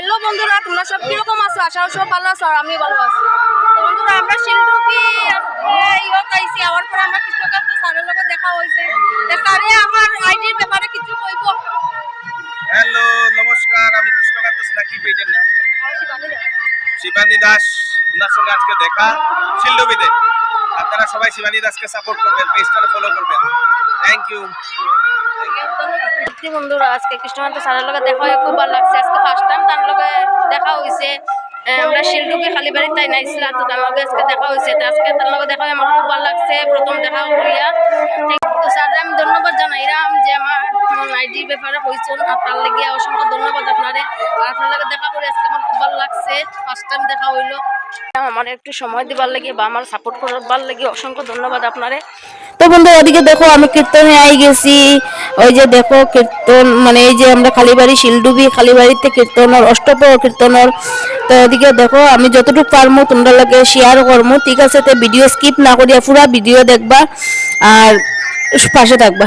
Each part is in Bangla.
হ্যালো বন্ধুরা তোমরা সব কীরকম আছো? করি সব ভালো আছো আর আমিও ভালো আছি। বন্ধুরা আমরা শিলডুবি ইয়ত আইছি আওয়ার পরে আমরা কৃষ্ণকান্ত স্যারের লগে দেখা হয়েছে। স্যারে আমার আইডির ব্যাপারে কিছু কইব? হ্যালো নমস্কার আমি কৃষ্ণকান্ত সিনহা কি পেজের নাম শিবানী দাস ওনার সঙ্গে আজকে দেখা। শিল্ডবিতে আপনারা সবাই শিবানী দাসকে সাপোর্ট করবেন পেজটা ফলো করবেন। থ্যাংক ইউ বন্ধুরা, আজকে কৃষ্ণকান্ত স্যারের লগে দেখা খুব ভালো লাগছে। আজকে ফার্স্ট টাইম তার লগে দেখা হয়েছে আমরা শিলডুবি খালি বাড়ির তাই নাইছিলাম তো তার লগে আজকে দেখা হয়েছে তো আজকে তার লগে দেখা হয়ে আমার খুব ভালো লাগছে, প্রথম দেখা করিয়া তো স্যার আমি ধন্যবাদ জানাইলাম যে আমার আইডির ব্যাপারে কইছেন আর তার লেগে অসংখ্য ধন্যবাদ আপনারে। আর আপনার লগে দেখা করে আজকে আমার খুব ভালো লাগছে। ফার্স্ট টাইম দেখা হইল। আমার একটু সময় দিবার লাগে বা আমার সাপোর্ট করবার লাগে অসংখ্য ধন্যবাদ আপনারে। তো বন্ধু, ওদিকে দেখো আমি কীর্তনে আই গেছি। ওই যে দেখো কীর্তন মানে এই যে আমরা খালিবাড়ি শিলডুবি খালিবাড়িতে কীর্তনর অষ্টপ কীর্তনর। তো ওদিকে দেখো আমি যতটুকু পারমু তোমরা লাগে শেয়ার করমু। ঠিক আছে, তো ভিডিও স্কিপ না করিয়া পুরা ভিডিও দেখবা আর পাশে থাকবা।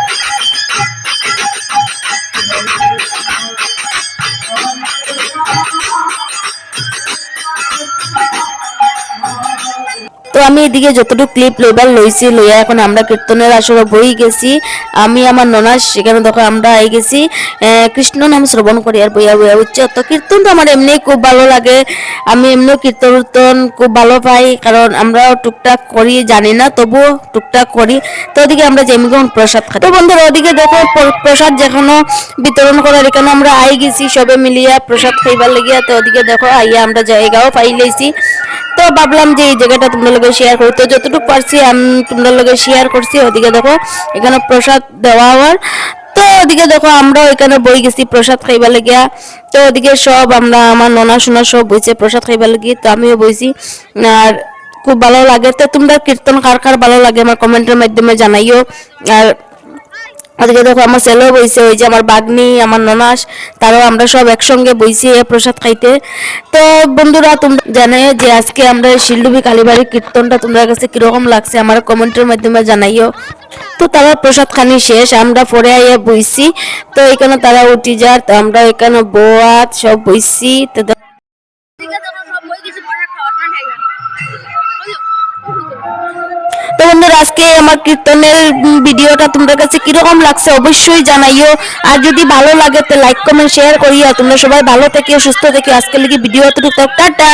তো আমি এদিকে যতটুকু ক্লিপ লইবার লইছি, লইয়া এখন আমরা কীর্তনের আসরে বই গেছি। আমি আমার ননাস সেখানে দেখো আমরা আই গেছি। কৃষ্ণ নাম শ্রবণ করি আর বইয়া বইয়া উচ্চ তো কীর্তন তো আমার এমনি খুব ভালো লাগে। আমি এমনিও কীর্তন খুব ভালো পাই, কারণ আমরাও টুকটাক করি, জানি না, তবুও টুকটাক করি। তো ওদিকে আমরা যেমন প্রসাদ খাই। তো বন্ধুরা, ওদিকে দেখো প্রসাদ যেখানে বিতরণ করার, এখানে আমরা আই গেছি, সবে মিলিয়া প্রসাদ খাইবার লাগিয়া। তো ওদিকে দেখো আইয়া আমরা জায়গাও পাই লইছি। তো ভাবলাম যে এই জায়গাটা তোমরা লগে শেয়ার করি তো যতটুকু পারছি, আমি তোমরা লগে শেয়ার করছি। ওদিকে দেখো, এখানে প্রসাদ দেওয়া হওয়ার। তো ওদিকে দেখো, আমরাও এখানে বই গেছি প্রসাদ খাইবা লাগিয়া। তো ওদিকে সব আমরা, আমার ননা সোনা সব বইছে প্রসাদ খাইবা লাগি তো আমিও বইছি। আর খুব ভালো লাগে। তো তোমরা কীর্তন কার কার ভালো লাগে, আমার কমেন্টের মাধ্যমে জানাইও। আর ওদিকে দেখো আমার ছেলেও বইছে, ওই যে আমার বাগনি, আমার ননাস, তারাও আমরা সব একসঙ্গে বইছি প্রসাদ খাইতে। তো বন্ধুরা, তোমরা জানে যে আজকে আমরা শিলডুবি কালীবাড়ির কীর্তনটা তোমরা কাছে কীরকম লাগছে আমার কমেন্টের মাধ্যমে জানাইও। তো তারা প্রসাদ খানি শেষ, আমরা পরে আইয়া বইছি। তো এখানে তারা উঠি যার আমরা এখানে বোয়াত সব বইছি। তো তো বন্ধুরা, আজকে আমার কীর্তনের ভিডিওটা তোমাদের কাছে কীরকম লাগছে অবশ্যই জানাইও। আর যদি ভালো লাগে, তো লাইক কমেন্ট শেয়ার করিও। তোমরা সবাই ভালো থেকে সুস্থ থেকে আজকে লিখে ভিডিও তো টাটা!